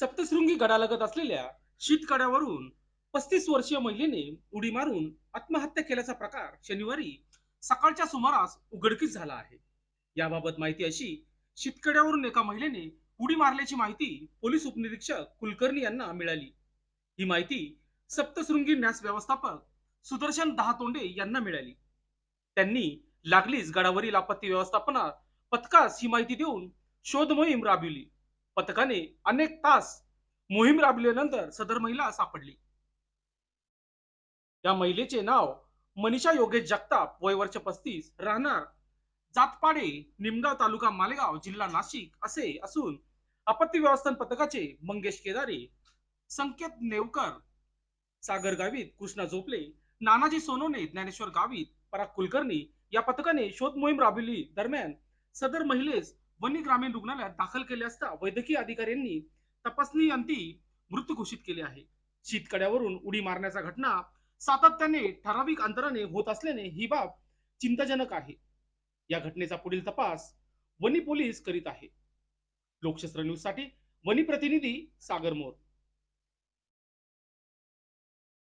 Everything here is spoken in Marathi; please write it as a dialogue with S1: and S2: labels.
S1: सप्तशृंगी गडालगत असलेल्या शीतकड्यावरून पस्तीस वर्षीय महिलेने उडी मारून आत्महत्या केल्याचा प्रकार शनिवारी सकाळच्या सुमारास उघडकीस झाला आहे. याबाबत माहिती अशी शीतकड्यावरून एका महिलेने उडी मारल्याची माहिती पोलीस उपनिरीक्षक कुलकर्णी यांना मिळाली. ही माहिती सप्तशृंगी न्यास व्यवस्थापक सुदर्शन दहातोंडे यांना मिळाली. त्यांनी लागलीच गडावरील आपत्ती व्यवस्थापना पथकास ही माहिती देऊन शोध मोहीम राबविली. पथकाने अनेक तास मोहीम राबविल्यानंतर सदर महिला सापडली. या महिलेचे नाव मनीषा योगेश जगताप वय वर्ष पस्तीस राहणार जातपाडे निमगाव तालुका मालेगाव जिल्हा नाशिक असे असून आपत्ती व्यवस्थापन पथकाचे मंगेश केदारे संकेत नेवकर सागर गावित कृष्णा झोपले नानाजी सोनोने ज्ञानेश्वर गावित पराग कुलकर्णी या पथकाने शोध मोहीम राबविली. दरम्यान सदर महिलेस वनी ग्रामीण रुग्णालयात दाखल केले असता वैद्यकीय अधिकाऱ्यांनी तपासणी अंती मृत घोषित केले आहे. शीतकड्यावरून उडी मारण्याचा घटना सातत्याने ठराविक अंतराने होत असल्याने ही बाब चिंताजनक आहे. या घटनेचा पुढील तपास वनी पोलीस करीत आहे. लोकशस्त्र न्यूजसाठी वनी प्रतिनिधी सागर मोर.